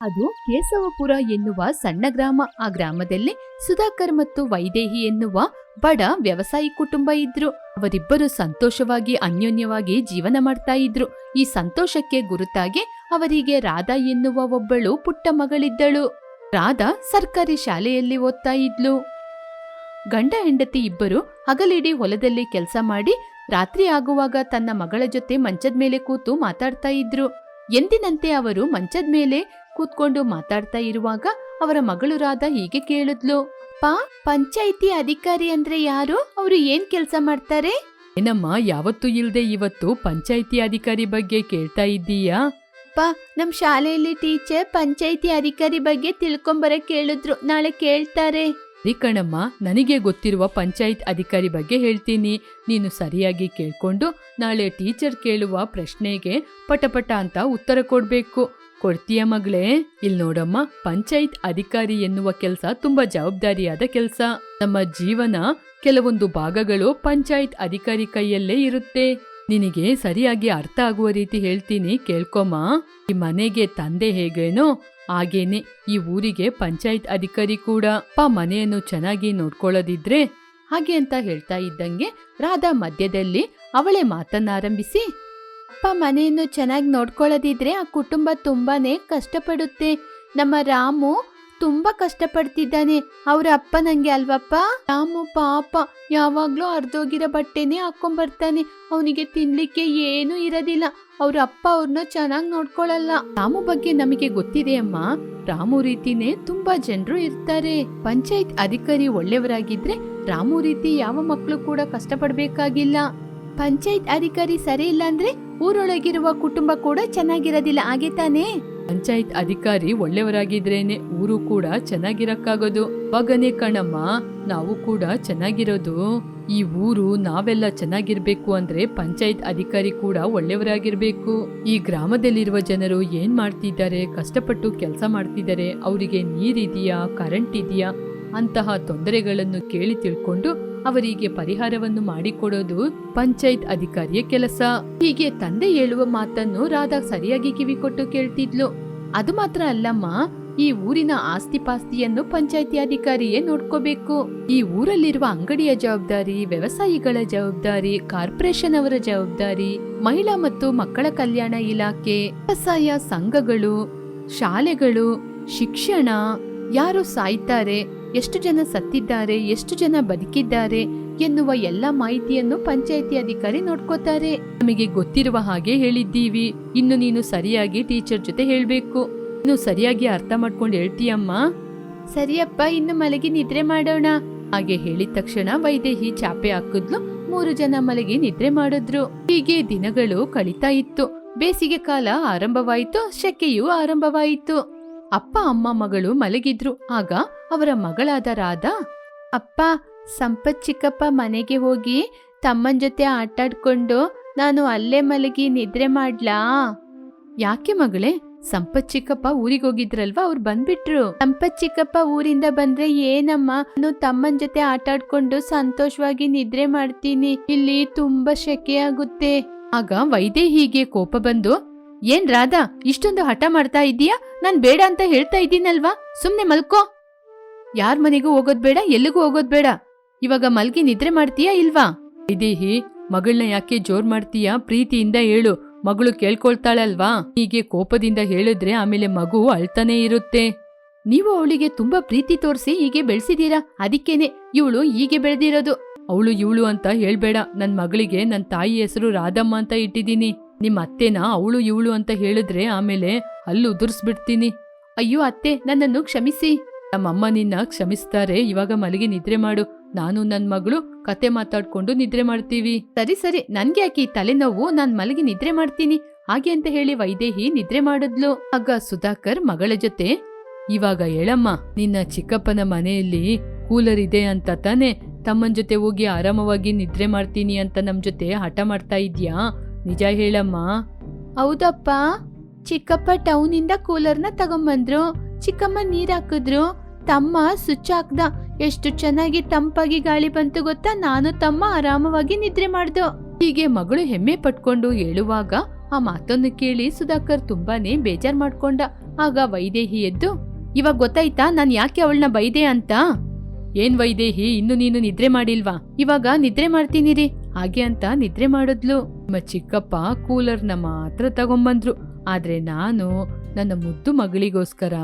ಅದು ಕೇಶವಪುರ ಎನ್ನುವ ಸಣ್ಣ ಗ್ರಾಮ. ಆ ಗ್ರಾಮದಲ್ಲಿ ಸುಧಾಕರ್ ಮತ್ತು ವೈದೇಹಿ ಎನ್ನುವ ಬಡ ವ್ಯವಸಾಯಿ ಕುಟುಂಬ ಇದ್ರು. ಅವರಿಬ್ಬರು ಸಂತೋಷವಾಗಿ, ಅನ್ಯೋನ್ಯವಾಗಿ ಜೀವನ ಮಾಡ್ತಾ ಇದ್ರು. ಈ ಸಂತೋಷಕ್ಕೆ ಗುರುತಾಗಿ ಅವರಿಗೆ ರಾಧಾ ಎನ್ನುವ ಒಬ್ಬಳು ಪುಟ್ಟ ಮಗಳಿದ್ದಳು. ರಾಧಾ ಸರ್ಕಾರಿ ಶಾಲೆಯಲ್ಲಿ ಓದ್ತಾ ಇದ್ಲು. ಗಂಡ ಹೆಂಡತಿ ಇಬ್ಬರು ಹಗಲಿಡೀ ಹೊಲದಲ್ಲಿ ಕೆಲಸ ಮಾಡಿ ರಾತ್ರಿ ಆಗುವಾಗ ತನ್ನ ಮಗಳ ಜೊತೆ ಮಂಚದ ಮೇಲೆ ಕೂತು ಮಾತಾಡ್ತಾ ಇದ್ರು. ಎಂದಿನಂತೆ ಅವರು ಮಂಚದ ಮೇಲೆ ಕೂತ್ಕೊಂಡು ಮಾತಾಡ್ತಾ ಇರುವಾಗ ಅವರ ಮಗಳು ರಾಧಾ ಹೀಗೆ ಕೇಳಿದ್ಲು. ಪಾ ಪಂಚಾಯಿತಿ ಅಧಿಕಾರಿ ಅಂದ್ರೆ ಯಾರು? ಅವರು ಏನ್ ಕೆಲಸ ಮಾಡ್ತಾರೆ? ಏನಮ್ಮ ಯಾವತ್ತೂ ಇಲ್ದೆ ಇವತ್ತು ಪಂಚಾಯಿತಿ ಅಧಿಕಾರಿ ಬಗ್ಗೆ ಕೇಳ್ತಾ ಇದ್ದೀಯಾ? ಪಾ ನಮ್ ಶಾಲೆಯಲ್ಲಿ ಟೀಚರ್ ಪಂಚಾಯಿತಿ ಅಧಿಕಾರಿ ಬಗ್ಗೆ ತಿಳ್ಕೊಂಬರ ಕೇಳಿದ್ರು. ನಾಳೆ ಕೇಳ್ತಾರೆ. ಕಣಮ್ಮ ನನಗೆ ಗೊತ್ತಿರುವ ಪಂಚಾಯತ್ ಅಧಿಕಾರಿ ಬಗ್ಗೆ ಹೇಳ್ತೀನಿ. ನೀನು ಸರಿಯಾಗಿ ಕೇಳ್ಕೊಂಡು ನಾಳೆ ಟೀಚರ್ ಕೇಳುವ ಪ್ರಶ್ನೆಗೆ ಪಟಪಟ ಅಂತ ಉತ್ತರ ಕೊಡ್ಬೇಕು. ಕೊಡ್ತೀಯ ಮಗಳೇ? ಇಲ್ ನೋಡಮ್ಮ, ಪಂಚಾಯತ್ ಅಧಿಕಾರಿ ಎನ್ನುವ ಕೆಲಸ ತುಂಬಾ ಜವಾಬ್ದಾರಿಯಾದ ಕೆಲಸ. ನಮ್ಮ ಜೀವನ ಕೆಲವೊಂದು ಭಾಗಗಳು ಪಂಚಾಯತ್ ಅಧಿಕಾರಿ ಕೈಯಲ್ಲೇ ಇರುತ್ತೆ. ನಿನಗೆ ಸರಿಯಾಗಿ ಅರ್ಥ ಆಗುವ ರೀತಿ ಹೇಳ್ತೀನಿ, ಕೇಳ್ಕೊಮ್ಮ. ಈ ಮನೆಗೆ ತಂದೆ ಹೇಗೇನೋ, ಹಾಗೇನೆ ಈ ಊರಿಗೆ ಪಂಚಾಯತ್ ಅಧಿಕಾರಿ ಕೂಡ. ಪ, ಮನೆಯನ್ನು ಚೆನ್ನಾಗಿ ನೋಡ್ಕೊಳ್ಳೋದಿದ್ರೆ ಹಾಗೆ ಅಂತ ಹೇಳ್ತಾ ಇದ್ದಂಗೆ ರಾಧಾ ಮಧ್ಯದಲ್ಲಿ ಅವಳೇ ಮಾತನ್ನಾರಂಭಿಸಿ ಅಪ್ಪ ಮನೆಯನ್ನು ಚೆನ್ನಾಗಿ ನೋಡ್ಕೊಳ್ಳೋದಿದ್ರೆ ಆ ಕುಟುಂಬ ತುಂಬಾನೇ ಕಷ್ಟಪಡುತ್ತೆ. ನಮ್ಮ ರಾಮು ತುಂಬಾ ಕಷ್ಟಪಡ್ತಿದ್ದಾನೆ. ಅವ್ರ ಅಪ್ಪ ನಂಗೆ ಅಲ್ವಪ್ಪ? ರಾಮು ಪಾಪ, ಯಾವಾಗ್ಲೂ ಅರ್ಧೋಗಿರೋ ಬಟ್ಟೆನೇ ಹಾಕೊಂಡ್ಬರ್ತಾನೆ ಅವನಿಗೆ ತಿನ್ಲಿಕ್ಕೆ ಏನೂ ಇರೋದಿಲ್ಲ. ಅವ್ರ ಅಪ್ಪ ಅವ್ರನ್ನ ಚೆನ್ನಾಗಿ ನೋಡ್ಕೊಳಲ್ಲ. ರಾಮು ಬಗ್ಗೆ ನಮಗೆ ಗೊತ್ತಿದೆ ಅಮ್ಮ. ರಾಮು ರೀತಿನೇ ತುಂಬಾ ಜನರು ಇರ್ತಾರೆ. ಪಂಚಾಯತ್ ಅಧಿಕಾರಿ ಒಳ್ಳೆಯವರಾಗಿದ್ರೆ ರಾಮು ರೀತಿ ಯಾವ ಮಕ್ಕಳು ಕೂಡ ಕಷ್ಟಪಡ್ಬೇಕಾಗಿಲ್ಲ. ಪಂಚಾಯತ್ ಅಧಿಕಾರಿ ಸರಿ ಇಲ್ಲ ಅಂದ್ರೆ ಊರೊಳಗಿರುವ ಕುಟುಂಬ ಕೂಡ ಚೆನ್ನಾಗಿರೋದಿಲ್ಲ, ಹಾಗೆ ತಾನೇ? ಪಂಚಾಯತ್ ಅಧಿಕಾರಿ ಒಳ್ಳೆಯವರಾಗಿದ್ರೇನೆ ಊರು ಕೂಡ ಚೆನ್ನಾಗಿರಕ್ಕಾಗೋದು. ಬಗನೆ ಕಣಮ್ಮ, ನಾವು ಕೂಡ ಚೆನ್ನಾಗಿರೋದು. ಈ ಊರು ನಾವೆಲ್ಲ ಚೆನ್ನಾಗಿರ್ಬೇಕು ಅಂದ್ರೆ ಪಂಚಾಯತ್ ಅಧಿಕಾರಿ ಕೂಡ ಒಳ್ಳೆಯವರಾಗಿರ್ಬೇಕು. ಈ ಗ್ರಾಮದಲ್ಲಿರುವ ಜನರು ಏನ್ ಮಾಡ್ತಿದ್ದಾರೆ, ಕಷ್ಟಪಟ್ಟು ಕೆಲಸ ಮಾಡ್ತಿದ್ದಾರೆ, ಅವರಿಗೆ ನೀರಿದೆಯಾ ಕರೆಂಟ್ ಇದೆಯಾ ಅಂತಹ ತೊಂದರೆಗಳನ್ನು ಕೇಳಿ ತಿಳ್ಕೊಂಡು ಅವರಿಗೆ ಪರಿಹಾರವನ್ನು ಮಾಡಿಕೊಡೋದು ಪಂಚಾಯತ್ ಅಧಿಕಾರಿಯ ಕೆಲಸ. ಹೀಗೆ ತಂದೆ ಹೇಳುವ ಮಾತನ್ನು ರಾಧಾ ಸರಿಯಾಗಿ ಕಿವಿಕೊಟ್ಟು ಕೇಳ್ತಿದ್ಲು. ಅದು ಮಾತ್ರ ಅಲ್ಲಮ್ಮ, ಈ ಊರಿನ ಆಸ್ತಿ ಪಾಸ್ತಿಯನ್ನು ಪಂಚಾಯತಿ ಅಧಿಕಾರಿಯೇ ನೋಡ್ಕೋಬೇಕು. ಈ ಊರಲ್ಲಿರುವ ಅಂಗಡಿಯ ಜವಾಬ್ದಾರಿ, ವ್ಯವಸಾಯಿಗಳ ಜವಾಬ್ದಾರಿ, ಕಾರ್ಪೊರೇಷನ್ ಅವರ ಜವಾಬ್ದಾರಿ, ಮಹಿಳಾ ಮತ್ತು ಮಕ್ಕಳ ಕಲ್ಯಾಣ ಇಲಾಖೆ, ವ್ಯವಸಾಯ ಸಂಘಗಳು, ಶಾಲೆಗಳು, ಶಿಕ್ಷಣ, ಯಾರು ಸಾಯ್ತಾರೆ? ಎಷ್ಟು ಜನ ಸತ್ತಿದ್ದಾರೆ, ಎಷ್ಟು ಜನ ಬದುಕಿದ್ದಾರೆ ಎನ್ನುವ ಎಲ್ಲ ಮಾಹಿತಿಯನ್ನು ಪಂಚಾಯಿತಿ ಅಧಿಕಾರಿ ನೋಡ್ಕೋತಾರೆ. ನಮಗೆ ಗೊತ್ತಿರುವ ಹಾಗೆ ಹೇಳಿದ್ದೀವಿ. ಇನ್ನು ನೀನು ಸರಿಯಾಗಿ ಟೀಚರ್ ಜೊತೆ ಹೇಳ್ಬೇಕು. ಇನ್ನು ಸರಿಯಾಗಿ ಅರ್ಥ ಮಾಡ್ಕೊಂಡು ಹೇಳ್ತೀಯಮ್ಮ? ಸರಿಯಪ್ಪ, ಇನ್ನು ಮಲಗಿ ನಿದ್ರೆ ಮಾಡೋಣ. ಹಾಗೆ ಹೇಳಿದ ತಕ್ಷಣ ವೈದೇಹಿ ಚಾಪೆ ಹಾಕಿದ್ಲು. ಮೂರು ಜನ ಮಲಗಿ ನಿದ್ರೆ ಮಾಡಿದ್ರು. ಹೀಗೆ ದಿನಗಳು ಕಳೀತಾ ಇತ್ತು. ಬೇಸಿಗೆ ಕಾಲ ಆರಂಭವಾಯಿತು. ಶೆಕೆಯೂ ಆರಂಭವಾಯಿತು. ಅಪ್ಪ ಅಮ್ಮ ಮಗಳು ಮಲಗಿದ್ರು. ಆಗ ಅವರ ಮಗಳಾದ ರಾಧಾ, ಅಪ್ಪ, ಸಂಪತ್ ಚಿಕ್ಕಪ್ಪ ಮನೆಗೆ ಹೋಗಿ ತಮ್ಮನ್ ಜೊತೆ ಆಟಾಡ್ಕೊಂಡು ನಾನು ಅಲ್ಲೇ ಮಲಗಿ ನಿದ್ರೆ ಮಾಡ್ಲಾ? ಯಾಕೆ ಮಗಳೇ? ಸಂಪತ್ ಚಿಕ್ಕಪ್ಪ ಊರಿಗೆ ಹೋಗಿದ್ರಲ್ವಾ? ಅವ್ರು ಬಂದ್ಬಿಟ್ರು. ಸಂಪತ್ ಚಿಕ್ಕಪ್ಪ ಊರಿಂದ ಬಂದ್ರೆ ಏನಮ್ಮ? ನಾನು ತಮ್ಮನ್ ಜೊತೆ ಆಟಾಡ್ಕೊಂಡು ಸಂತೋಷವಾಗಿ ನಿದ್ರೆ ಮಾಡ್ತೀನಿ. ಇಲ್ಲಿ ತುಂಬಾ ಶೆಕೆ ಆಗುತ್ತೆ. ಆಗ ವೈದೇಹಿಗೆ ಕೋಪ ಬಂದು ಏನ್ ರಾಧಾ, ಇಷ್ಟೊಂದು ಹಠ ಮಾಡ್ತಾ ಇದ್ದೀಯಾ? ನಾನ್ ಬೇಡ ಅಂತ ಹೇಳ್ತಾ ಇದ್ದೀನಲ್ವಾ? ಸುಮ್ನೆ ಮಲ್ಕೋ. ಯಾರ್ ಮನೆಗೂ ಹೋಗೋದ್ ಬೇಡ, ಎಲ್ಲಿಗೂ ಹೋಗೋದ್ ಬೇಡ. ಇವಾಗ ಮಲ್ಗಿ ನಿದ್ರೆ ಮಾಡ್ತೀಯಾ ಇಲ್ವಾ? ಇದೀಹಿ ಮಗಳನ್ನ ಯಾಕೆ ಜೋರ್ ಮಾಡ್ತೀಯಾ? ಪ್ರೀತಿಯಿಂದ ಹೇಳು. ಮಗಳು ಕೇಳ್ಕೊಳ್ತಾಳಲ್ವಾ? ಹೀಗೆ ಕೋಪದಿಂದ ಹೇಳಿದ್ರೆ ಆಮೇಲೆ ಮಗು ಅಳ್ತಾನೆ ಇರುತ್ತೆ. ನೀವು ಅವಳಿಗೆ ತುಂಬಾ ಪ್ರೀತಿ ತೋರಿಸಿ ಹೀಗೆ ಬೆಳೆಸಿದೀರಾ ಅದಕ್ಕೇನೆ, ಇವಳು ಹೀಗೆ ಬೆಳೆದಿರೋದು. ಅವಳು ಇವಳು ಅಂತ ಹೇಳ್ಬೇಡ. ನನ್ ಮಗಳಿಗೆ ನನ್ ತಾಯಿ ಹೆಸರು ರಾಧಮ್ಮ ಅಂತ ಇಟ್ಟಿದ್ದೀನಿ. ನಿಮ್ ಅತ್ತೆನ ಅವಳು ಇವಳು ಅಂತ ಹೇಳಿದ್ರೆ ಆಮೇಲೆ ಅಲ್ಲಿ ಉದುರ್ಸ್ಬಿಡ್ತೀನಿ. ಅಯ್ಯೋ ಅತ್ತೆ, ನನ್ನನ್ನು ಕ್ಷಮಿಸಿ. ನಮ್ಮಮ್ಮ ನಿನ್ನ ಕ್ಷಮಿಸ್ತಾರೆ. ಇವಾಗ ಮಲಗಿ ನಿದ್ರೆ ಮಾಡು. ನಾನು ನನ್ ಮಗಳು ಕತೆ ಮಾತಾಡ್ಕೊಂಡು ನಿದ್ರೆ ಮಾಡ್ತೀವಿ. ಸರಿ ಸರಿ. ನನ್ಗೆ ಯಾಕೆ ಈ ತಲೆನೋವು? ನಾನ್ ಮಲಗಿ ನಿದ್ರೆ ಮಾಡ್ತೀನಿ. ಹಾಗೆ ಅಂತ ಹೇಳಿ ವೈದೇಹಿ ನಿದ್ರೆ ಮಾಡಿದ್ಲು. ಆಗ ಸುಧಾಕರ್ ಮಗಳ ಜೊತೆ, ಇವಾಗ ಹೇಳಮ್ಮ, ನಿನ್ನ ಚಿಕ್ಕಪ್ಪನ ಮನೆಯಲ್ಲಿ ಕೂಲರ್ ಇದೆ ಅಂತ ತಾನೆ ತಮ್ಮನ್ ಜೊತೆ ಹೋಗಿ ಆರಾಮವಾಗಿ ನಿದ್ರೆ ಮಾಡ್ತೀನಿ ಅಂತ ನಮ್ ಜೊತೆ ಹಠ ಮಾಡ್ತಾ ಇದ್ಯಾ? ನಿಜ ಹೇಳಮ್ಮ. ಹೌದಪ್ಪ. ಚಿಕ್ಕಪ್ಪ ಟೌನಿಂದ ಕೂಲರ್ನ ತಗೊಂಬಂದ್ರು. ಚಿಕ್ಕಮ್ಮ ನೀರ್ ಹಾಕಿದ್ರು. ತಮ್ಮ ಸ್ವಿಚ್ ಹಾಕ್ದ. ಎಷ್ಟು ಚೆನ್ನಾಗಿ ತಂಪಾಗಿ ಗಾಳಿ ಬಂತು ಗೊತ್ತಾ? ನಾನು ತಮ್ಮ ಆರಾಮವಾಗಿ ನಿದ್ರೆ ಮಾಡ್ದು. ಹೀಗೆ ಮಗಳು ಹೆಮ್ಮೆ ಪಟ್ಕೊಂಡು ಹೇಳುವಾಗ ಆ ಮಾತನ್ನು ಕೇಳಿ ಸುಧಾಕರ್ ತುಂಬಾನೇ ಬೇಜಾರ್ ಮಾಡ್ಕೊಂಡ. ಆಗ ವೈದೇಹಿ ಎದ್ದು ಇವಾಗ ಗೊತ್ತಾಯ್ತಾ? ನಾನ್ ಯಾಕೆ ಅವಳನ್ನ ಬೈದೆ ಅಂತ? ಏನ್ ವೈದೇಹಿ? ಇನ್ನು ನೀನು ನಿದ್ರೆ ಮಾಡಿಲ್ವಾ? ಇವಾಗ ನಿದ್ರೆ ಮಾಡ್ತೀನಿ ರೀ ಹಾಗೆ ಅಂತ ನಿದ್ರೆ ಮಾಡಿದ್ಲು. ನಮ್ಮ ಚಿಕ್ಕಪ್ಪ ಕೂಲರ್ನ ಮಾತ್ರ ತಗೊಂಬಂದ್ರು. ಆದ್ರೆ ನಾನು ನನ್ನ ಮುದ್ದು ಮಗಳಿಗೋಸ್ಕರ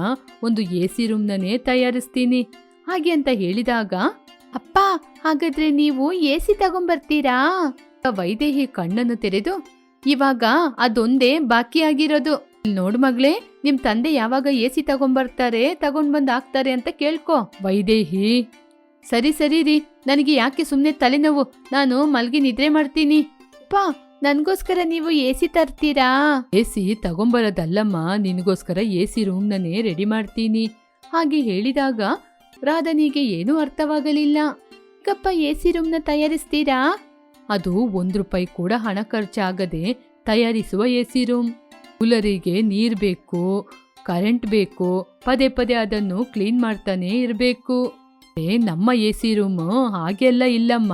ಒಂದು ಎ ಸಿ ರೂಮ್ನನೇ ತಯಾರಿಸ್ತೀನಿ. ಹಾಗೆ ಅಂತ ಹೇಳಿದಾಗ, ಅಪ್ಪ, ಹಾಗಾದ್ರೆ ನೀವು ಎ ಸಿ ತಗೊಂಬರ್ತೀರಾ ವೈದೇಹಿ ಕಣ್ಣನ್ನು ತೆರೆದು, ಇವಾಗ ಅದೊಂದೇ ಬಾಕಿ ಆಗಿರೋದು. ನೋಡು ಮಗಳೇ, ನಿಮ್ ತಂದೆ ಯಾವಾಗ ಎ ಸಿ ತಗೊಂಬರ್ತಾರೆ ತಗೊಂಡ್ ಬಂದ್ ಹಾಕ್ತಾರೆ ಅಂತ ಕೇಳ್ಕೊ. ವೈದೇಹಿ ಸರಿ ಸರಿ ರೀ. ನನಗೆ ಯಾಕೆ ಸುಮ್ಮನೆ ತಲೆನೋವು? ನಾನು ಮಲ್ಗಿ ನಿದ್ರೆ ಮಾಡ್ತೀನಿ. ಪಾ ನನಗೋಸ್ಕರ ನೀವು ಎ ಸಿ ತರ್ತೀರಾ? ಎ ಸಿ ತಗೊಂಬರೋದಲ್ಲಮ್ಮ. ನಿನಗೋಸ್ಕರ ಎ ಸಿ ರೂಮ್ನನ್ನೇ ರೆಡಿ ಮಾಡ್ತೀನಿ. ಹಾಗೆ ಹೇಳಿದಾಗ ರಾಧನಿಗೆ ಏನೂ ಅರ್ಥವಾಗಲಿಲ್ಲ. ಕಪ್ಪ ಎ ಸಿ ರೂಮ್ನ ತಯಾರಿಸ್ತೀರಾ? ಅದು ಒಂದ್ ರೂಪಾಯಿ ಕೂಡ ಹಣ ಖರ್ಚಾಗದೆ ತಯಾರಿಸುವ ಎ ಸಿ ರೂಮ್. ಕೂಲರಿಗೆ ನೀರ್ ಬೇಕು, ಕರೆಂಟ್ ಬೇಕು, ಪದೇ ಪದೇ ಅದನ್ನು ಕ್ಲೀನ್ ಮಾಡ್ತಾನೆ ಇರಬೇಕು. ನಮ್ಮ ಎ ಸಿ ರೂಮ್? ಹಾಗೆಲ್ಲ ಇಲ್ಲಮ್ಮ.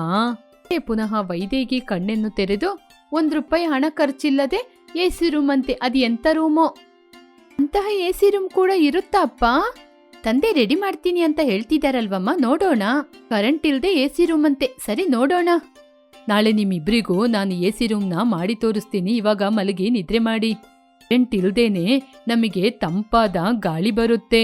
ಪುನಃ ವೈದೇಗಿ ಕಣ್ಣನ್ನು ತೆರೆದು, ಒಂದ್ ರೂಪಾಯಿ ಹಣ ಖರ್ಚಿಲ್ಲದೆ ಎ ಸಿ ರೂಮ್ ಅಂತೆ ಅದು ಎಂತ ರೂಮೋ? ಅಂತಹ ಎ ಸಿ ರೂಮ್ ಕೂಡ ಇರುತ್ತಾ ಅಪ್ಪ ತಂದೆ ರೆಡಿ ಮಾಡ್ತೀನಿ ಅಂತ ಹೇಳ್ತಿದಾರಲ್ವಮ್ಮ, ನೋಡೋಣ. ಕರೆಂಟ್ ಇಲ್ದೆ ಎ ಸಿ ರೂಮ್ ಅಂತೆ ಸರಿ ನೋಡೋಣ. ನಾಳೆ ನಿಮ್ಮಿಬ್ರಿಗೂ ನಾನು ಎ ಸಿ ರೂಮ್ನ ಮಾಡಿ ತೋರಿಸ್ತೀನಿ, ಇವಾಗ ಮಲಗಿ ನಿದ್ರೆ ಮಾಡಿ. ಕರೆಂಟ್ ಇಲ್ದೇನೆ ನಮಗೆ ತಂಪಾದ ಗಾಳಿ ಬರುತ್ತೆ.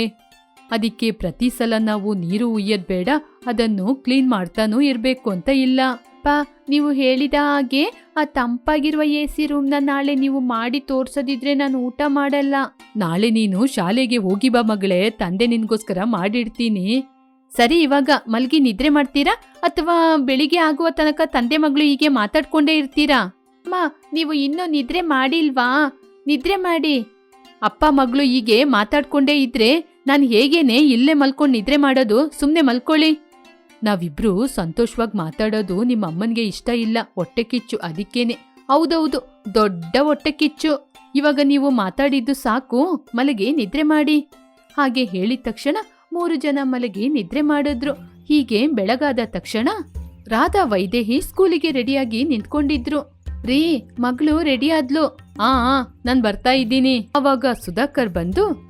ಅದಕ್ಕೆ ಪ್ರತಿ ಸಲ ನಾವು ನೀರು ಉಯ್ಯದ್ ಬೇಡ ಅದನ್ನು ಕ್ಲೀನ್ ಮಾಡ್ತಾನೂ ಇರಬೇಕು ಅಂತ ಇಲ್ಲ. ಪಾ ನೀವು ಹೇಳಿದ ಹಾಗೆ ಆ ತಂಪಾಗಿರುವ ಎ ಸಿ ರೂಮ್ನ ನಾಳೆ ನೀವು ಮಾಡಿ ತೋರ್ಸದಿದ್ರೆ ನಾನು ಊಟ ಮಾಡಲ್ಲ. ನಾಳೆ ನೀನು ಶಾಲೆಗೆ ಹೋಗಿ ಬಾ ಮಗಳೇ, ತಂದೆ ನಿನ್ಗೋಸ್ಕರ ಮಾಡಿಡ್ತೀನಿ. ಸರಿ, ಇವಾಗ ಮಲ್ಗಿ ನಿದ್ರೆ ಮಾಡ್ತೀರಾ? ಅಥವಾ ಬೆಳಿಗ್ಗೆ ಆಗುವ ತನಕ ತಂದೆ ಮಗಳು ಹೀಗೆ ಮಾತಾಡ್ಕೊಂಡೇ ಇರ್ತೀರಾ? ಅಮ್ಮ, ನೀವು ಇನ್ನೂ ನಿದ್ರೆ ಮಾಡಿಲ್ವಾ? ನಿದ್ರೆ ಮಾಡಿ. ಅಪ್ಪ ಮಗಳು ಹೀಗೆ ಮಾತಾಡ್ಕೊಂಡೇ ಇದ್ರೆ ನಾನು ಹೇಗೇನೆ ಇಲ್ಲೇ ಮಲ್ಕೊಂಡು ನಿದ್ರೆ ಮಾಡೋದು ಸುಮ್ಮನೆ ಮಲ್ಕೊಳ್ಳಿ. ನಾವಿಬ್ರು ಸಂತೋಷವಾಗಿ ಮಾತಾಡೋದು ನಿಮ್ಮ ಅಮ್ಮನಿಗೆ ಇಷ್ಟ ಇಲ್ಲ, ಹೊಟ್ಟೆ ಕಿಚ್ಚು ಅದಕ್ಕೇನೆ. ಹೌದೌದು, ದೊಡ್ಡ ಹೊಟ್ಟೆ ಕಿಚ್ಚು. ಇವಾಗ ನೀವು ಮಾತಾಡಿದ್ದು ಸಾಕು, ಮಲಗಿ ನಿದ್ರೆ ಮಾಡಿ. ಹಾಗೆ ಹೇಳಿದ ತಕ್ಷಣ ಮೂರು ಜನ ಮಲಗಿ ನಿದ್ರೆ ಮಾಡಿದ್ರು. ಹೀಗೆ ಬೆಳಗಾದ ತಕ್ಷಣ ರಾಧಾ ವೈದೇಹಿ ಸ್ಕೂಲಿಗೆ ರೆಡಿಯಾಗಿ ನಿಂತ್ಕೊಂಡಿದ್ರು. ರೀ, ಮಗಳು ರೆಡಿ ಆದ್ಲು. ಆ, ನಾನ್ ಬರ್ತಾ ಇದ್ದೀನಿ. ಅವಾಗ ಸುಧಾಕರ್ ಬಂದು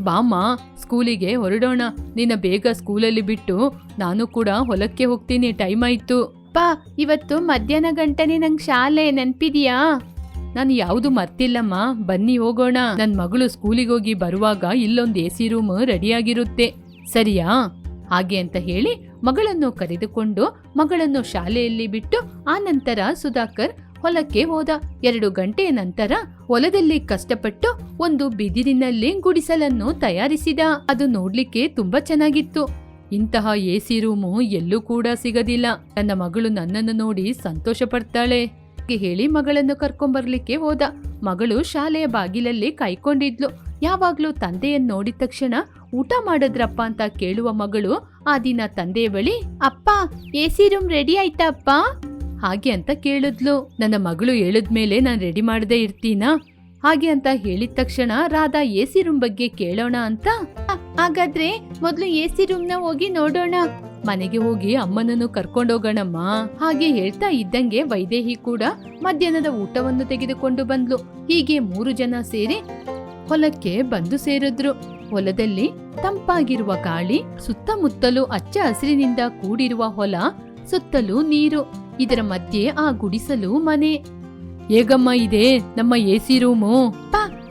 ಬಾಮ್ಮ ಸ್ಕೂಲಿಗೆ ಹೊರಡೋಣ. ನಿನ್ನ ಬೇಗ ಸ್ಕೂಲಲ್ಲಿ ಬಿಟ್ಟು ನಾನು ಕೂಡ ಹೊಲಕ್ಕೆ ಹೋಗ್ತೀನಿ. ಟೈಮ್ ಆಯ್ತು. ಪಾ ಇವತ್ತು ಮಧ್ಯಾಹ್ನ ಗಂಟನೆ ನಂಗ್ ಶಾಲೆ. ನೆನ್ಪಿದ್ಯಾ? ನಾನು ಯಾವುದು ಮರ್ತಿಲ್ಲಮ್ಮ. ಬನ್ನಿ ಹೋಗೋಣ. ನನ್ ಮಗಳು ಸ್ಕೂಲಿಗೆ ಹೋಗಿ ಬರುವಾಗ ಇಲ್ಲೊಂದು ಎ ಸಿ ರೂಮ್ ರೆಡಿಯಾಗಿರುತ್ತೆ. ಸರಿಯಾ? ಹಾಗೆ ಅಂತ ಹೇಳಿ ಮಗಳನ್ನು ಕರೆದುಕೊಂಡು ಮಗಳನ್ನು ಶಾಲೆಯಲ್ಲಿ ಬಿಟ್ಟು ಆ ನಂತರ ಸುಧಾಕರ್ ಹೊಲಕ್ಕೆ ಹೋದ ಎರಡು ಗಂಟೆಯ ನಂತರ ಹೊಲದಲ್ಲಿ ಕಷ್ಟಪಟ್ಟು ಒಂದು ಬಿದಿರಿನಲ್ಲಿ ಗುಡಿಸಲನ್ನು ತಯಾರಿಸಿದ. ಅದು ನೋಡ್ಲಿಕ್ಕೆ ತುಂಬಾ ಚೆನ್ನಾಗಿತ್ತು. ಇಂತಹ ಎ ಸಿ ರೂಮು ಎಲ್ಲೂ ಕೂಡ ಸಿಗದಿಲ್ಲ. ನನ್ನ ಮಗಳು ನನ್ನನ್ನು ನೋಡಿ ಸಂತೋಷ ಪಡ್ತಾಳೆ ಹೇಳಿ ಮಗಳನ್ನು ಕರ್ಕೊಂಬರ್ಲಿಕ್ಕೆ ಹೋದ. ಮಗಳು ಶಾಲೆಯ ಬಾಗಿಲಲ್ಲಿ ಕೈಕೊಂಡಿದ್ಲು ಯಾವಾಗ್ಲೂ ತಂದೆಯನ್ನು ನೋಡಿದ ತಕ್ಷಣ, ಊಟ ಮಾಡಿದ್ರಪ್ಪ ಅಂತ ಕೇಳುವ ಮಗಳು ಆ ದಿನ ತಂದೆಯ ಬಳಿ, ಅಪ್ಪ, ಎ ಸಿ ರೂಮ್ ರೆಡಿ ಆಯ್ತಾ ಅಪ್ಪ? ಹಾಗೆ ಅಂತ ಕೇಳಿದ್ಲು. ನನ್ನ ಮಗಳು ಹೇಳಿದ್ಮೇಲೆ ನಾನು ರೆಡಿ ಮಾಡದೆ ಇರ್ತೀನಾ? ಹಾಗೆ ಅಂತ ಹೇಳಿದ ತಕ್ಷಣ ರಾಧಾ ಎ ಸಿ ರೂಮ್ ಬಗ್ಗೆ ಕೇಳೋಣ ಅಂತ. ಹಾಗಾದ್ರೆ ಮೊದ್ಲು ಎ ಸಿ ರೂಮ್ನ ಹೋಗಿ ನೋಡೋಣ. ಮನೆಗೆ ಹೋಗಿ ಅಮ್ಮನನ್ನು ಕರ್ಕೊಂಡೋಗೋಣಮ್ಮ. ಹಾಗೆ ಹೇಳ್ತಾ ಇದ್ದಂಗೆ ವೈದೇಹಿ ಕೂಡ ಮಧ್ಯಾಹ್ನದ ಊಟವನ್ನು ತೆಗೆದುಕೊಂಡು ಬಂದ್ಲು. ಹೀಗೆ ಮೂರು ಜನ ಸೇರಿ ಹೊಲಕ್ಕೆ ಬಂದು ಸೇರಿದ್ರು. ಹೊಲದಲ್ಲಿ ತಂಪಾಗಿರುವ ಗಾಳಿ ಸುತ್ತಮುತ್ತಲೂ ಹಚ್ಚ ಹಸಿರಿನಿಂದ ಕೂಡಿರುವ ಹೊಲ ಸುತ್ತಲೂ ನೀರು. ಇದರ ಮಧ್ಯೆ ಆ ಗುಡಿಸಲು ಮನೆ. ಹೇಗಮ್ಮ ಇದೆ? ನಮ್ಮ ಎ ಸಿ ರೂಮು?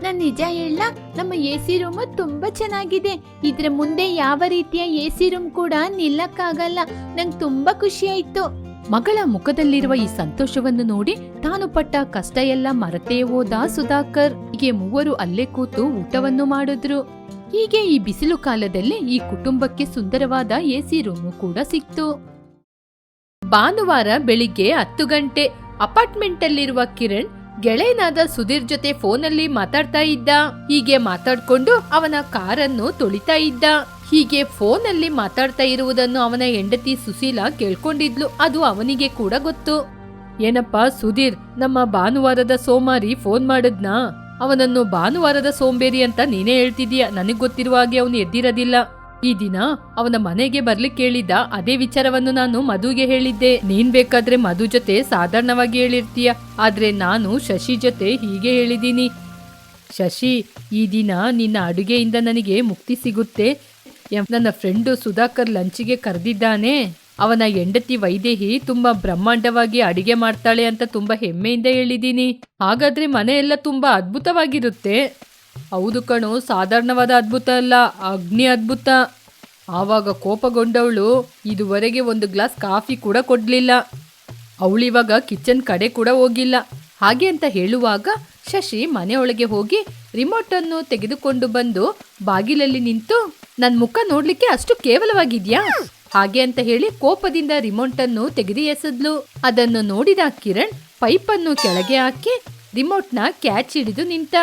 ನಾನ್ ನಿಜ ಹೇಳ ನಮ್ಮ ಎ ಸಿ ರೂಮ್ ತುಂಬಾ ಚೆನ್ನಾಗಿದೆ. ಇದ್ರ ಮುಂದೆ ಯಾವ ರೀತಿಯ ಎ ಸಿ ರೂಮ್ ಕೂಡ ನಿಲ್ಲಕ್ಕಾಗಲ್ಲ. ನಂಗ್ ತುಂಬಾ ಖುಷಿ ಆಯ್ತು. ಮಗಳ ಮುಖದಲ್ಲಿರುವ ಈ ಸಂತೋಷವನ್ನು ನೋಡಿ ತಾನು ಪಟ್ಟ ಕಷ್ಟ ಎಲ್ಲ ಮರೆತೇ ಹೋದ ಸುಧಾಕರ್. ಹೀಗೆ ಮೂವರು ಅಲ್ಲೇ ಕೂತು ಊಟವನ್ನು ಮಾಡಿದ್ರು. ಹೀಗೆ ಈ ಬಿಸಿಲು ಕಾಲದಲ್ಲಿ ಈ ಕುಟುಂಬಕ್ಕೆ ಸುಂದರವಾದ ಎ ಸಿ ರೂಮು ಕೂಡ ಸಿಕ್ತು. ಭಾನುವಾರ ಬೆಳಿಗ್ಗೆ ಹತ್ತು ಗಂಟೆ ಅಪಾರ್ಟ್ಮೆಂಟ್ ಅಲ್ಲಿರುವ ಕಿರಣ್ ಗೆಳೆಯನಾದ ಸುಧೀರ್ ಜೊತೆ ಫೋನಲ್ಲಿ ಮಾತಾಡ್ತಾ ಇದ್ದ. ಹೀಗೆ ಮಾತಾಡ್ಕೊಂಡು ಅವನ ಕಾರನ್ನು ತೊಳಿತಾ ಇದ್ದ. ಹೀಗೆ ಫೋನಲ್ಲಿ ಮಾತಾಡ್ತಾ ಇರುವುದನ್ನು ಅವನ ಹೆಂಡತಿ ಸುಶೀಲಾ ಕೇಳ್ಕೊಂಡಿದ್ಲು. ಅದು ಅವನಿಗೆ ಕೂಡ ಗೊತ್ತು. ಏನಪ್ಪ ಸುಧೀರ್, ನಮ್ಮ ಭಾನುವಾರದ ಸೋಮಾರಿ ಫೋನ್ ಮಾಡಿದ್ನಾ? ಅವನನ್ನು ಭಾನುವಾರದ ಸೋಂಬೇರಿ ಅಂತ ನೀನೇ ಹೇಳ್ತಿದೀಯ ನನಗ್ ಗೊತ್ತಿರುವ ಹಾಗೆ ಅವನು ಎದ್ದಿರೋದಿಲ್ಲ. ಈ ದಿನ ಅವನ ಮನೆಗೆ ಬರ್ಲಿಕ್ಕೆ ಹೇಳಿದ್ದ ಅದೇ ವಿಚಾರವನ್ನು ನಾನು ಮಧುಗೆ ಹೇಳಿದ್ದೆ. ನೀನ್ ಬೇಕಾದ್ರೆ ಮಧು ಜೊತೆ ಸಾಧಾರಣವಾಗಿ ಹೇಳಿರ್ತೀಯ. ಆದ್ರೆ ನಾನು ಶಶಿ ಜೊತೆ ಹೀಗೆ ಹೇಳಿದ್ದೀನಿ ಶಶಿ, ಈ ದಿನ ನಿನ್ನ ಅಡುಗೆಯಿಂದ ನನಗೆ ಮುಕ್ತಿ ಸಿಗುತ್ತೆ. ನನ್ನ ಫ್ರೆಂಡು ಸುಧಾಕರ್ ಲಂಚಿಗೆ ಕರೆದಿದ್ದಾನೆ. ಅವನ ಹೆಂಡತಿ ವೈದೇಹಿ ತುಂಬಾ ಬ್ರಹ್ಮಾಂಡವಾಗಿ ಅಡಿಗೆ ಮಾಡ್ತಾಳೆ ಅಂತ ತುಂಬಾ ಹೆಮ್ಮೆಯಿಂದ ಹೇಳಿದ್ದೀನಿ ಹಾಗಾದ್ರೆ ಮನೆಯೆಲ್ಲ ತುಂಬಾ ಅದ್ಭುತವಾಗಿರುತ್ತೆ. ಹೌದು ಕಣು, ಸಾಧಾರಣವಾದ ಅದ್ಭುತ ಅಲ್ಲ, ಅಗ್ನಿ ಅದ್ಭುತ. ಆವಾಗ ಕೋಪಗೊಂಡವಳು, ಇದುವರೆಗೆ ಒಂದು ಗ್ಲಾಸ್ ಕಾಫಿ ಕೂಡ ಕೊಡ್ಲಿಲ್ಲ. ಅವಳಿವಾಗ ಕಿಚನ್ ಕಡೆ ಕೂಡ ಹೋಗಿಲ್ಲ. ಹಾಗೆ ಅಂತ ಹೇಳುವಾಗ ಶಶಿ ಮನೆಯೊಳಗೆ ಹೋಗಿ ರಿಮೋಟ್ ಅನ್ನು ತೆಗೆದುಕೊಂಡು ಬಂದು ಬಾಗಿಲಲ್ಲಿ ನಿಂತು ನನ್ನ ಮುಖ ನೋಡ್ಲಿಕ್ಕೆ ಅಷ್ಟು ಕೇವಲವಾಗಿದ್ಯಾ? ಹಾಗೆ ಅಂತ ಹೇಳಿ ಕೋಪದಿಂದ ರಿಮೋಟ್ ಅನ್ನು ತೆಗೆದು ಎಸೆದ್ಲು. ಅದನ್ನು ನೋಡಿದ ಕಿರಣ್ ಪೈಪ್ ಅನ್ನು ಕೆಳಗೆ ಹಾಕಿ ರಿಮೋಟ್ನ ಕ್ಯಾಚ್ ಹಿಡಿದು ನಿಂತ.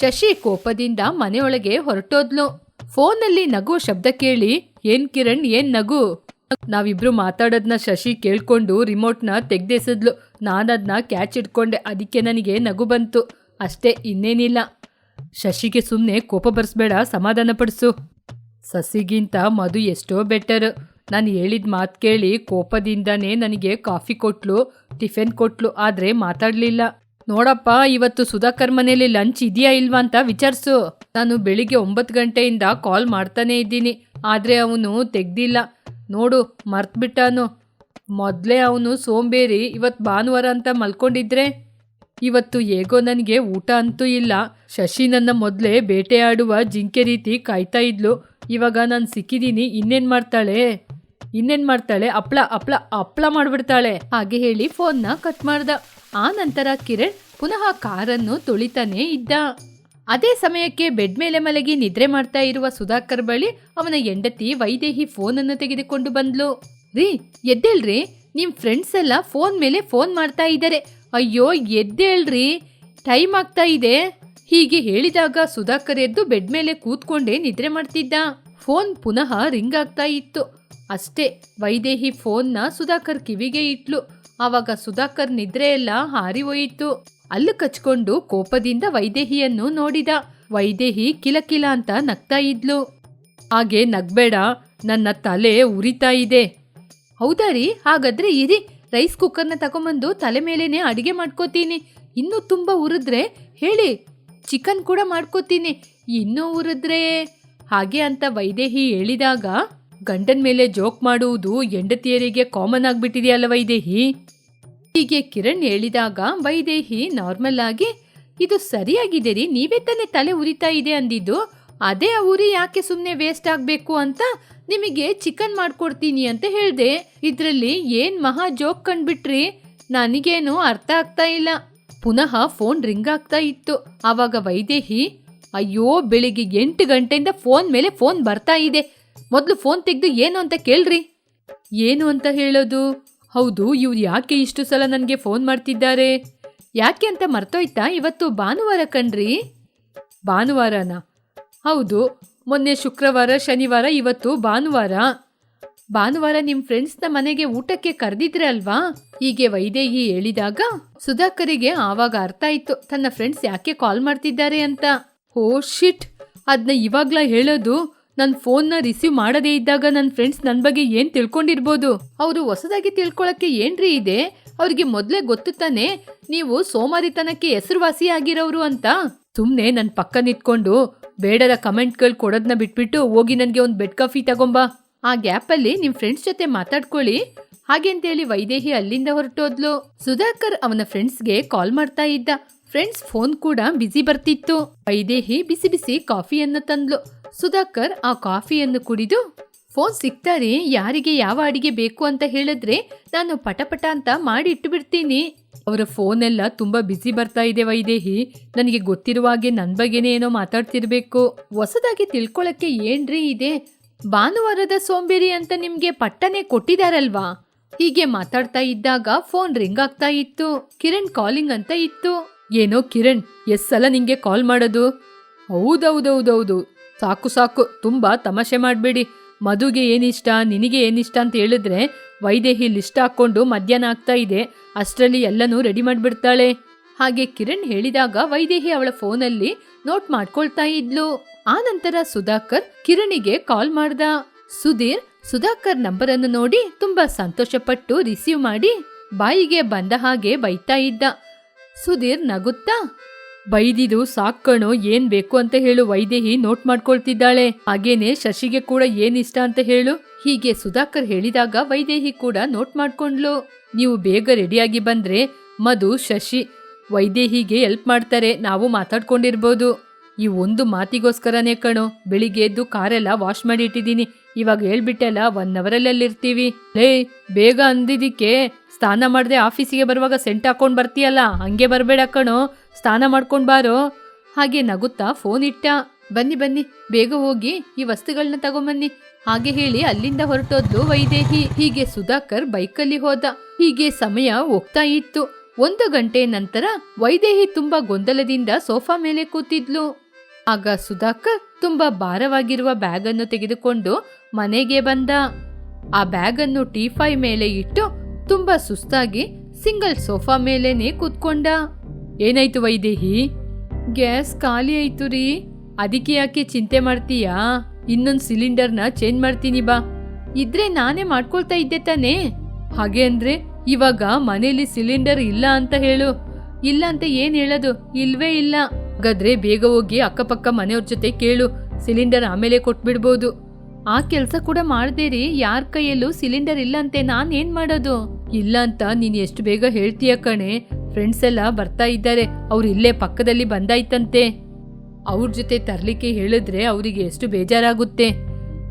ಶಶಿ ಕೋಪದಿಂದ ಮನೆಯೊಳಗೆ ಹೊರಟೋದ್ಲು. ಫೋನಲ್ಲಿ ನಗು ಶಬ್ದ ಕೇಳಿ, ಏನ್ ಕಿರಣ್, ಏನ್ ನಗು? ನಾವಿಬ್ರು ಮಾತಾಡೋದ್ನ ಶಶಿ ಕೇಳ್ಕೊಂಡು ರಿಮೋಟ್ನ ನಾನು ನಾನದ್ನ ಕ್ಯಾಚ್ ಇಟ್ಕೊಂಡೆ, ಅದಕ್ಕೆ ನನಗೆ ನಗು ಬಂತು. ಅಷ್ಟೇ, ಇನ್ನೇನಿಲ್ಲ. ಶಶಿಗೆ ಸುಮ್ಮನೆ ಕೋಪ ಬರ್ಸ್ಬೇಡ, ಸಮಾಧಾನ ಪಡಿಸು. ಸಸಿಗಿಂತ ಮಧು ಎಷ್ಟೋ ಬೆಟರ್ ನಾನು ಹೇಳಿದ ಮಾತು ಕೇಳಿ ಕೋಪದಿಂದನೇ ನನಗೆ ಕಾಫಿ ಕೊಟ್ಲು, ಟಿಫಿನ್ ಕೊಟ್ಲು, ಆದರೆ ಮಾತಾಡಲಿಲ್ಲ. ನೋಡಪ್ಪ, ಇವತ್ತು ಸುಧಾಕರ್ ಮನೇಲಿ ಲಂಚ್ ಇದೆಯಾ ಇಲ್ವಾ ಅಂತ ವಿಚಾರಿಸು. ನಾನು ಬೆಳಿಗ್ಗೆ ಒಂಬತ್ತು ಗಂಟೆಯಿಂದ ಕಾಲ್ ಮಾಡ್ತಾನೇ ಇದ್ದೀನಿ. ಆದರೆ ಅವನು ತೆಗ್ದಿಲ್ಲ. ನೋಡು, ಮರ್ತ್ಬಿಟ್ಟಾನು. ಮೊದಲೇ ಅವನು ಸೋಂಬೇರಿ ಇವತ್ತು ಭಾನುವಾರ ಅಂತ ಮಲ್ಕೊಂಡಿದ್ರೆ? ಇವತ್ತು ಹೇಗೋ ನನಗೆ ಊಟ ಅಂತೂ ಇಲ್ಲ. ಶಶಿ ನನ್ನ ಮೊದಲೇ ಬೇಟೆಯಾಡುವ ಜಿಂಕೆ ರೀತಿ ಕಾಯ್ತಾ ಇದ್ಲು. ಇವಾಗ ನಾನು ಸಿಕ್ಕಿದ್ದೀನಿ ಇನ್ನೇನು ಮಾಡ್ತಾಳೆ? ಇನ್ನೇನು ಮಾಡ್ತಾಳೆ? ಹಪ್ಳ ಅಪ್ಳ ಅಪ್ಳ ಮಾಡಿಬಿಡ್ತಾಳೆ. ಹಾಗೆ ಹೇಳಿ ಫೋನ್ನ ಕಟ್ ಮಾಡ್ದ. ಆ ನಂತರ ಕಿರಣ್ ಪುನಃ ಕಾರನ್ನು ತೊಳಿತಾನೇ ಇದ್ದ. ಅದೇ ಸಮಯಕ್ಕೆ ಬೆಡ್ ಮೇಲೆ ಮಲಗಿ ನಿದ್ರೆ ಮಾಡ್ತಾ ಇರುವ ಸುಧಾಕರ್ ಬಳಿ ಅವನ ಹೆಂಡತಿ ವೈದೇಹಿ ಫೋನನ್ನು ತೆಗೆದುಕೊಂಡು ಬಂದ್ಲು. ರೀ, ಎದ್ದೇಳ್ರಿ. ನಿಮ್ ಫ್ರೆಂಡ್ಸ್ ಎಲ್ಲ ಫೋನ್ ಮೇಲೆ ಫೋನ್ ಮಾಡ್ತಾ ಇದ್ದಾರೆ. ಅಯ್ಯೋ, ಎದ್ದೇಳ್ರಿ. ಟೈಮ್ ಆಗ್ತಾ ಇದೆ. ಹೀಗೆ ಹೇಳಿದಾಗ ಸುಧಾಕರ್ ಎದ್ದು ಬೆಡ್ ಮೇಲೆ ಕೂತ್ಕೊಂಡೇ ನಿದ್ರೆ ಮಾಡ್ತಿದ್ದ. ಫೋನ್ ಪುನಃ ರಿಂಗ್ ಆಗ್ತಾ ಇತ್ತು. ಅಷ್ಟೇ, ವೈದೇಹಿ ಫೋನ್ನ ಸುಧಾಕರ್ ಕಿವಿಗೆ ಇಟ್ಲು. ಆವಾಗ ಸುಧಾಕರ್ ನಿದ್ರೆ ಎಲ್ಲ ಹಾರಿ ಹೋಯಿತು ಅಲ್ಲು ಕಚ್ಕೊಂಡು ಕೋಪದಿಂದ ವೈದೇಹಿಯನ್ನು ನೋಡಿದ. ವೈದೇಹಿ ಕಿಲಕಿಲ ಅಂತ ನಗ್ತಾ ಇದ್ಲು. ಹಾಗೆ ನಗ್ಬೇಡ, ನನ್ನ ತಲೆ ಉರಿತಾ ಇದೆ. ಹೌದಾ ರೀ? ಹಾಗಾದ್ರೆ ಇರಿ, ರೈಸ್ ಕುಕ್ಕರ್ನ ತಗೊಂಬಂದು ತಲೆ ಮೇಲೇನೆ ಅಡಿಗೆ ಮಾಡ್ಕೋತೀನಿ. ಇನ್ನೂ ತುಂಬ ಉರಿದ್ರೆ ಹೇಳಿ, ಚಿಕನ್ ಕೂಡ ಮಾಡ್ಕೋತೀನಿ. ಇನ್ನೂ ಉರಿದ್ರೆ? ಹಾಗೆ ಅಂತ ವೈದೇಹಿ ಹೇಳಿದಾಗ ಗಂಡನ ಮೇಲೆ ಜೋಕ್ ಮಾಡುವುದು ಹೆಂಡತಿಯರಿಗೆ ಕಾಮನ್ ಆಗಿಬಿಟ್ಟಿದೆಯಲ್ಲ ವೈದೇಹಿ? ಹೀಗೆ ಕಿರಣ್ ಹೇಳಿದಾಗ ವೈದೇಹಿ ನಾರ್ಮಲ್ ಆಗಿ, ಇದು ಸರಿಯಾಗಿದೆ ರೀ, ನೀವೇ ತಾನೇ ತಲೆ ಉರಿತಾ ಇದೆ ಅಂದಿದ್ದು. ಅದೇ ಆ ಉರಿ ಯಾಕೆ ಸುಮ್ಮನೆ ವೇಸ್ಟ್ ಆಗಬೇಕು ಅಂತ ನಿಮಗೆ ಚಿಕನ್ ಮಾಡ್ಕೊಡ್ತೀನಿ ಅಂತ ಹೇಳಿದೆ. ಇದರಲ್ಲಿ ಏನ್ ಮಹಾ ಜೋಕ್ ಕಂಡ್ಬಿಟ್ರಿ? ನನಗೇನು ಅರ್ಥ ಆಗ್ತಾ ಇಲ್ಲ. ಪುನಃ ಫೋನ್ ರಿಂಗ್ ಆಗ್ತಾ ಇತ್ತು. ಆವಾಗ ವೈದೇಹಿ, ಅಯ್ಯೋ, ಬೆಳಿಗ್ಗೆ ಎಂಟು ಗಂಟೆಯಿಂದ ಫೋನ್ ಮೇಲೆ ಫೋನ್ ಬರ್ತಾ ಇದೆ. ಮೊದಲು ಫೋನ್ ತೆಗೆದು ಏನು ಅಂತ ಕೇಳ್ರಿ. ಏನು ಅಂತ ಹೇಳೋದು? ಹೌದು, ಇವ್ರು ಯಾಕೆ ಇಷ್ಟು ಸಲ ನನಗೆ ಫೋನ್ ಮಾಡ್ತಿದ್ದಾರೆ? ಯಾಕೆ ಅಂತ ಮರ್ತೋಯ್ತಾ ಇವತ್ತು ಭಾನುವಾರ ಕಣ್ರಿ? ಭಾನುವಾರನಾ? ಹೌದು, ಮೊನ್ನೆ ಶುಕ್ರವಾರ, ಶನಿವಾರ, ಇವತ್ತು ಭಾನುವಾರ. ಭಾನುವಾರ ನಿಮ್ಮ ಫ್ರೆಂಡ್ಸ್ನ ಮನೆಗೆ ಊಟಕ್ಕೆ ಕರೆದಿದ್ರೆ ಅಲ್ವಾ? ಹೀಗೆ ವೈದೇಹಿ ಹೇಳಿದಾಗ ಸುಧಾಕರಿಗೆ ಆವಾಗ ಅರ್ಥ ಆಯ್ತು, ತನ್ನ ಫ್ರೆಂಡ್ಸ್ ಯಾಕೆ ಕಾಲ್ ಮಾಡ್ತಿದ್ದಾರೆ ಅಂತ. ಓ ಶಿಟ್ ಅದನ್ನ ಇವಾಗ್ಲ ಹೇಳೋದು. ನನ್ನ ಫೋನ್ನ ರಿಸೀವ್ ಮಾಡದೇ ಇದ್ದಾಗ ನನ್ನ ಫ್ರೆಂಡ್ಸ್ ನನ್ನ ಬಗ್ಗೆ ಏನು ತಿಳ್ಕೊಂಡಿರ್ಬೋದು? ಅವರು ಹೊಸದಾಗಿ ತಿಳ್ಕೊಳಕ್ಕೆ ಏನ್ರಿ ಇದೆ? ಅವ್ರಿಗೆ ಮೊದಲೇ ಗೊತ್ತು ತಾನೆ? ನೀವು ಸೋಮಾರಿತನಕ್ಕೆ ಹೆಸರುವಾಸಿ ಆಗಿರೋರು ಅಂತ? ಸುಮ್ಮನೆ ನನ್ನ ಪಕ್ಕ ನಿಂತ್ಕೊಂಡು ಬೇಡದ ಕಮೆಂಟ್ಗಳು ಕೊಡೋದನ್ನ ಬಿಟ್ಬಿಟ್ಟು ಹೋಗಿ ನನಗೆ ಒಂದು ಬೆಡ್ ಕಾಫಿ ತಗೊಂಬಾ. ಆ ಗ್ಯಾಪಲ್ಲಿ ನಿಮ್ಮ ಫ್ರೆಂಡ್ಸ್ ಜೊತೆ ಮಾತಾಡ್ಕೊಳ್ಳಿ. ಹಾಗೆ ಅಂತೇಳಿ ವೈದೇಹಿ ಅಲ್ಲಿಂದ ಹೊರಟೋದ್ಲು. ಸುಧಾಕರ್ ಅವನ ಫ್ರೆಂಡ್ಸ್ಗೆ ಕಾಲ್ ಮಾಡ್ತಾ ಇದ್ದ. ಫ್ರೆಂಡ್ಸ್ ಫೋನ್ ಕೂಡ ಬಿಸಿ ಬರ್ತಿತ್ತು. ವೈದೇಹಿ ಬಿಸಿ ಬಿಸಿ ಕಾಫಿಯನ್ನು ತಂದ್ಲು. ಸುಧಾಕರ್ ಆ ಕಾಫಿಯನ್ನು ಕುಡಿದು, ಫೋನ್ ಸಿಗ್ತಾರೆ? ಯಾರಿಗೆ ಯಾವ ಅಡಿಗೆ ಬೇಕು ಅಂತ ಹೇಳಿದ್ರೆ ನಾನು ಪಟಪಟ ಅಂತ ಮಾಡಿ ಇಟ್ಟು ಬಿಡ್ತೀನಿ. ಅವರ ಫೋನ್ ಎಲ್ಲ ತುಂಬಾ ಬಿಸಿ ಬರ್ತಾ ಇದೆ ವೈದೇಹಿ ನನಗೆ ಗೊತ್ತಿರುವ ಹಾಗೆ ನನ್ನ ಬಗ್ಗೆನೇ ಏನೋ ಮಾತಾಡ್ತಿರ್ಬೇಕು. ಹೊಸದಾಗಿ ತಿಳ್ಕೊಳಕ್ಕೆ ಏನ್ರಿ ಇದೆ? ಭಾನುವಾರದ ಸೋಂಬೇರಿ ಅಂತ ನಿಮ್ಗೆ ಪಟ್ಟನೆ ಕೊಟ್ಟಿದಾರಲ್ವಾ? ಹೀಗೆ ಮಾತಾಡ್ತಾ ಇದ್ದಾಗ ಫೋನ್ ರಿಂಗ್ ಆಗ್ತಾ ಇತ್ತು. ಕಿರಣ್ ಕಾಲಿಂಗ್ ಅಂತ ಇತ್ತು. ಏನೋ ಕಿರಣ್ ಎಸ್ ಸಲ ನಿಂಗೆ ಕಾಲ್ ಮಾಡೋದು? ಹೌದೌದೌದೌದು. ಸಾಕು ಸಾಕು, ತುಂಬಾ ತಮಾಷೆ ಮಾಡಬೇಡಿ. ಮಧುಗೆ ಏನಿಷ್ಟ, ನಿನಗೆ ಏನಿಷ್ಟ ಅಂತ ಹೇಳಿದ್ರೆ ವೈದೇಹಿ ಲಿಸ್ಟ್ ಹಾಕ್ಕೊಂಡು ಮಧ್ಯಾಹ್ನ ಆಗ್ತಾ ಇದೆ. ಅಷ್ಟರಲ್ಲಿ ಎಲ್ಲನೂ ರೆಡಿ ಮಾಡಿಬಿಡ್ತಾಳೆ. ಹಾಗೆ ಕಿರಣ್ ಹೇಳಿದಾಗ ವೈದೇಹಿ ಅವಳ ಫೋನಲ್ಲಿ ನೋಟ್ ಮಾಡ್ಕೊಳ್ತಾ ಇದ್ಲು. ಆ ನಂತರ ಸುಧಾಕರ್ ಕಿರಣಿಗೆ ಕಾಲ್ ಮಾಡ್ದ. ಸುಧೀರ್, ಸುಧಾಕರ್ ನಂಬರ್ ಅನ್ನು ನೋಡಿ ತುಂಬಾ ಸಂತೋಷಪಟ್ಟು ರಿಸೀವ್ ಮಾಡಿ ಬಾಯಿಗೆ ಬಂದ ಹಾಗೆ ಬೈತಾ ಇದ್ದ. ಸುಧೀರ್ ನಗುತ್ತಾ, ಬೈದಿದು ಸಾಕ್ಕಣೋ ಏನ್ ಬೇಕು ಅಂತ ಹೇಳು, ವೈದೇಹಿ ನೋಟ್ ಮಾಡ್ಕೊಳ್ತಿದ್ದಾಳೆ. ಹಾಗೇನೆ ಶಶಿಗೆ ಕೂಡ ಏನ್ ಇಷ್ಟ ಅಂತ ಹೇಳು. ಹೀಗೆ ಸುಧಾಕರ್ ಹೇಳಿದಾಗ ವೈದೇಹಿ ಕೂಡ ನೋಟ್ ಮಾಡ್ಕೊಂಡ್ಲು. ನೀವು ಬೇಗ ರೆಡಿಯಾಗಿ ಬಂದ್ರೆ, ಮಧು, ಶಶಿ, ವೈದೇಹಿಗೆ ಹೆಲ್ಪ್ ಮಾಡ್ತಾರೆ, ನಾವು ಮಾತಾಡ್ಕೊಂಡಿರ್ಬೋದು. ಈ ಒಂದು ಮಾತಿಗೋಸ್ಕರನೇ ಕಣೋ, ಬೆಳಿಗ್ಗೆ ಎದ್ದು ಕಾರೆಲ್ಲ ವಾಶ್ ಮಾಡಿ ಇಟ್ಟಿದ್ದೀನಿ. ಇವಾಗ ಹೇಳ್ಬಿಟ್ಟೆಲ್ಲ ಒನ್ ಅವರಲ್ಲಿ ಇರ್ತೀವಿ ಲೇ, ಬೇಗ ಅಂದಿದ್ದಕ್ಕೆ ಸ್ನಾನ ಮಾಡದೆ ಆಫೀಸಿಗೆ ಬರುವಾಗ ಸೆಂಟ್ ಹಾಕೊಂಡು ಬರ್ತೀಯಲ್ಲ, ಹಂಗೆ ಬರಬೇಡ ಕಣೋ, ಸ್ನಾನ ಮಾಡ್ಕೊಂಡು ಬಾರೋ. ಹಾಗೆ ನಗುತ್ತಾ ಫೋನ್ ಇಟ್ಟ. ಬನ್ನಿ ಬನ್ನಿ, ಬೇಗ ಹೋಗಿ ಈ ವಸ್ತುಗಳನ್ನ ತಗೊಂಬನ್ನಿ. ಹಾಗೆ ಹೇಳಿ ಅಲ್ಲಿಂದ ಹೊರಟೋದ್ಲು ವೈದೇಹಿ. ಹೀಗೆ ಸುಧಾಕರ್ ಬೈಕಲ್ಲಿ ಹೋದ. ಹೀಗೆ ಸಮಯ ಹೋಗ್ತಾ ಇತ್ತು. ಒಂದು ಗಂಟೆ ನಂತರ ವೈದೇಹಿ ತುಂಬಾ ಗೊಂದಲದಿಂದ ಸೋಫಾ ಮೇಲೆ ಕೂತಿದ್ಲು. ಆಗ ಸುಧಾಕರ್ ತುಂಬಾ ಭಾರವಾಗಿರುವ ಬ್ಯಾಗ್ ಅನ್ನು ತೆಗೆದುಕೊಂಡು ಮನೆಗೆ ಬಂದ. ಆ ಬ್ಯಾಗನ್ನು ಟೀಫೈ ಮೇಲೆ ಇಟ್ಟು ತುಂಬಾ ಸುಸ್ತಾಗಿ ಸಿಂಗಲ್ ಸೋಫಾ ಮೇಲೇನೇ ಕೂತ್ಕೊಂಡ. ಏನಾಯ್ತು ವೈದೇಹಿ? ಗ್ಯಾಸ್ ಖಾಲಿ ಆಯ್ತು ರೀ. ಅದಕ್ಕೆ ಯಾಕೆ ಚಿಂತೆ ಮಾಡ್ತೀಯಾ? ಇನ್ನೊಂದು ಸಿಲಿಂಡರ್ನ ಚೇಂಜ್ ಮಾಡ್ತೀನಿ ಬಾ. ಇದ್ರೆ ನಾನೇ ಮಾಡ್ಕೊಳ್ತಾ ಇದ್ದೆ ತಾನೇ. ಹಾಗೆ ಅಂದ್ರೆ ಇವಾಗ ಮನೇಲಿ ಸಿಲಿಂಡರ್ ಇಲ್ಲ ಅಂತ ಹೇಳು. ಇಲ್ಲ ಅಂತ ಏನ್ ಹೇಳೋದು? ಇಲ್ವೇ ಇಲ್ಲ. ಹಾಗಾದ್ರೆ ಬೇಗ ಹೋಗಿ ಅಕ್ಕಪಕ್ಕ ಮನೆಯವ್ರ ಜೊತೆ ಕೇಳು. ಸಿಲಿಂಡರ್ ಆಮೇಲೆ ಕೊಟ್ಬಿಡ್ಬೋದು. ಆ ಕೆಲ್ಸ ಕೂಡ ಮಾಡ್ದೇರಿ. ಯಾರ ಕೈಯಲ್ಲೂ ಸಿಲಿಂಡರ್ ಇಲ್ಲ ಅಂತೆ ನಾನ್ ಏನ್ ಮಾಡೋದು? ಇಲ್ಲ ಅಂತ ನೀನ್ ಎಷ್ಟು ಬೇಗ ಹೇಳ್ತೀಯ ಕಣೆ. ಫ್ರೆಂಡ್ಸ್ ಎಲ್ಲ ಬರ್ತಾ ಇದ್ದಾರೆ. ಅವ್ರು ಇಲ್ಲೇ ಪಕ್ಕದಲ್ಲಿ ಬಂದಾಯ್ತಂತೆ. ಅವ್ರ ಜೊತೆ ತರ್ಲಿಕ್ಕೆ ಹೇಳಿದ್ರೆ ಅವರಿಗೆ ಎಷ್ಟು ಬೇಜಾರಾಗುತ್ತೆ.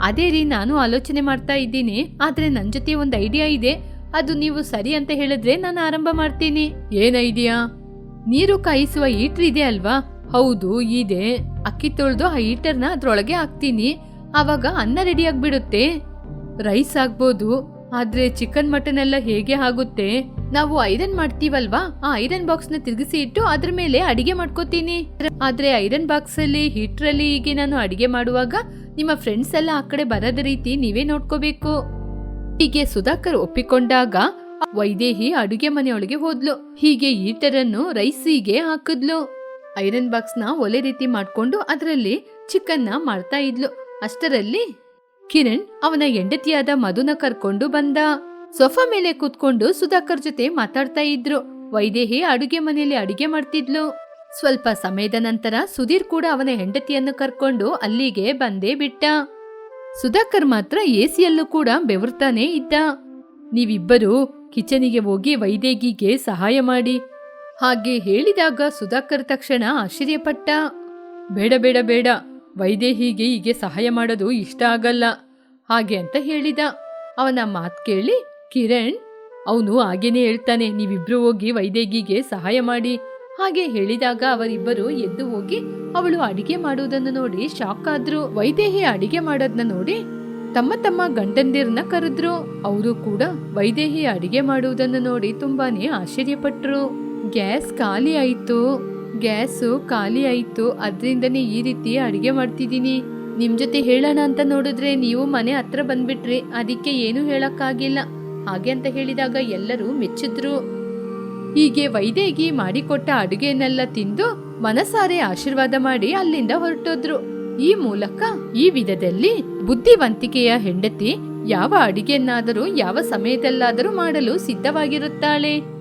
ಅದೇ ರೀ, ನಾನು ಆಲೋಚನೆ ಮಾಡ್ತಾ ಇದ್ದೀನಿ. ಆದ್ರೆ ನನ್ನ ಜೊತೆ ಒಂದು ಐಡಿಯಾ ಇದೆ. ಅದು ನೀವು ಸರಿ ಅಂತ ಹೇಳಿದ್ರೆ ನಾನು ಆರಂಭ ಮಾಡ್ತೀನಿ. ಏನ್ ಐಡಿಯಾ? ನೀರು ಕಾಯಿಸುವ ಹೀಟರ್ ಇದೆ ಅಲ್ವಾ? ಹೌದು, ಇದೆ. ಅಕ್ಕಿ ತೊಳೆದು ಆ ಹೀಟರ್ನ ಅದ್ರೊಳಗೆ ಹಾಕ್ತೀನಿ. ಆವಾಗ ಅನ್ನ ರೆಡಿ ಆಗ್ಬಿಡುತ್ತೆ. ರೈಸ್ ಆಗ್ಬೋದು, ಆದ್ರೆ ಚಿಕನ್ ಮಟನ್ ಎಲ್ಲ ಹೇಗೆ ಆಗುತ್ತೆ? ನಾವು ಐರನ್ ಮಾಡ್ತೀವಲ್ವಾ? ಆ ಐರನ್ ಬಾಕ್ಸ್ನ ತಿರುಗಿಸಿ ಇಟ್ಟು ಅದ್ರ ಮೇಲೆ ಅಡಿಗೆ ಮಾಡ್ಕೋತೀನಿ. ಆದ್ರೆ ಐರನ್ ಬಾಕ್ಸ್ ಅಲ್ಲಿ ಹೀಟರ್ ಅಲ್ಲಿ ಹೀಗೆ ನಾನು ಅಡಿಗೆ ಮಾಡುವಾಗ ನಿಮ್ಮ ಫ್ರೆಂಡ್ಸ್ ಎಲ್ಲ ಆ ಕಡೆ ಬರದ ರೀತಿ ನೀವೇ ನೋಡ್ಕೋಬೇಕು. ಹೀಗೆ ಸುಧಾಕರ್ ಒಪ್ಪಿಕೊಂಡಾಗ ವೈದೇಹಿ ಅಡುಗೆ ಮನೆಯೊಳಗೆ ಹೋದ್ಲು. ಹೀಗೆ ಹೀಟರ್ ಅನ್ನು ರೈಸಿಗೆ ಹಾಕಿದ್ಲು. ಐರನ್ ಬಾಕ್ಸ್ನ ಒಲೆ ರೀತಿ ಮಾಡ್ಕೊಂಡು ಅದರಲ್ಲಿ ಚಿಕನ್ನ ಮಾಡ್ತಾ ಇದ್ಲು. ಅಷ್ಟರಲ್ಲಿ ಕಿರಣ್ ಅವನ ಹೆಂಡತಿಯಾದ ಮಧುನ ಕರ್ಕೊಂಡು ಬಂದ. ಸೋಫಾ ಮೇಲೆ ಕೂತ್ಕೊಂಡು ಸುಧಾಕರ್ ಜೊತೆ ಮಾತಾಡ್ತಾ ಇದ್ರು. ವೈದೇಹಿ ಅಡುಗೆ ಮನೆಯಲ್ಲಿ ಅಡುಗೆ ಮಾಡ್ತಿದ್ಲು. ಸ್ವಲ್ಪ ಸಮಯದ ನಂತರ ಸುಧೀರ್ ಕೂಡ ಅವನ ಹೆಂಡತಿಯನ್ನು ಕರ್ಕೊಂಡು ಅಲ್ಲಿಗೆ ಬಂದೇ ಬಿಟ್ಟ. ಸುಧಾಕರ್ ಮಾತ್ರ ಎಸಿಯಲ್ಲೂ ಕೂಡ ಬೆವರ್ತಾನೆ ಇದ್ದ. ನೀವಿಬ್ಬರು ಕಿಚನಿಗೆ ಹೋಗಿ ವೈದೇಗಿಗೆ ಸಹಾಯ ಮಾಡಿ. ಹಾಗೆ ಹೇಳಿದಾಗ ಸುಧಾಕರ್ ತಕ್ಷಣ ಆಶ್ಚರ್ಯಪಟ್ಟ. ಬೇಡ ಬೇಡ ಬೇಡ. ವೈದೇಹಿಗೆ ಹೀಗೆ ಸಹಾಯ ಮಾಡೋದು ಇಷ್ಟ ಆಗಲ್ಲ. ಹಾಗೆ ಅಂತ ಹೇಳಿದ. ಅವನ ಮಾತು ಕೇಳಿ, ಕಿರಣ್, ಅವನು ಹಾಗೇನೆ ಹೇಳ್ತಾನೆ, ನೀವಿಬ್ರು ಹೋಗಿ ವೈದೇಹಿಗೆ ಸಹಾಯ ಮಾಡಿ. ಹಾಗೆ ಹೇಳಿದಾಗ ಅವರಿಬ್ಬರು ಎದ್ದು ಹೋಗಿ ಅವಳು ಅಡಿಗೆ ಮಾಡುವುದನ್ನು ನೋಡಿ ಶಾಕ್ ಆದ್ರು. ವೈದೇಹಿ ಅಡಿಗೆ ಮಾಡೋದನ್ನ ನೋಡಿ ತಮ್ಮ ತಮ್ಮ ಗಂಡಂದಿರನ್ನ ಕರೆದ್ರು. ಅವರು ಕೂಡ ವೈದೇಹಿ ಅಡಿಗೆ ಮಾಡುವುದನ್ನು ನೋಡಿ ತುಂಬಾನೇ ಆಶ್ಚರ್ಯಪಟ್ರು. ಗ್ಯಾಸ್ ಖಾಲಿ ಆಯ್ತು. ಗ್ಯಾಸು ಖಾಲಿ ಆಯಿತು ಅದರಿಂದನೇ ಈ ರೀತಿ ಅಡಿಗೆ ಮಾಡ್ತಿದ್ದೀನಿ. ನಿಮ್ಮ ಜೊತೆ ಹೇಳೋಣ ಅಂತ ನೋಡಿದ್ರೆ ನೀವು ಮನೆ ಹತ್ರ ಬಂದ್ಬಿಟ್ರಿ, ಅದಕ್ಕೆ ಏನು ಹೇಳೋಕ್ಕಾಗಿಲ್ಲ. ಹಾಗೆ ಅಂತ ಹೇಳಿದಾಗ ಎಲ್ಲರೂ ಮೆಚ್ಚಿದ್ರು. ಹೀಗೆ ವೈದೇಗಿ ಮಾಡಿಕೊಟ್ಟ ಅಡುಗೆಯನ್ನೆಲ್ಲ ತಿಂದು ಮನಸಾರೆ ಆಶೀರ್ವಾದ ಮಾಡಿ ಅಲ್ಲಿಂದ ಹೊರಟೋದ್ರು. ಈ ಮೂಲಕ ಈ ವಿಧದಲ್ಲಿ ಬುದ್ಧಿವಂತಿಕೆಯ ಹೆಂಡತಿ ಯಾವ ಅಡಿಗೆಯನ್ನಾದರೂ, ಯಾವ ಸಮಯದಲ್ಲಾದರೂ ಮಾಡಲು ಸಿದ್ಧವಾಗಿರುತ್ತಾಳೆ.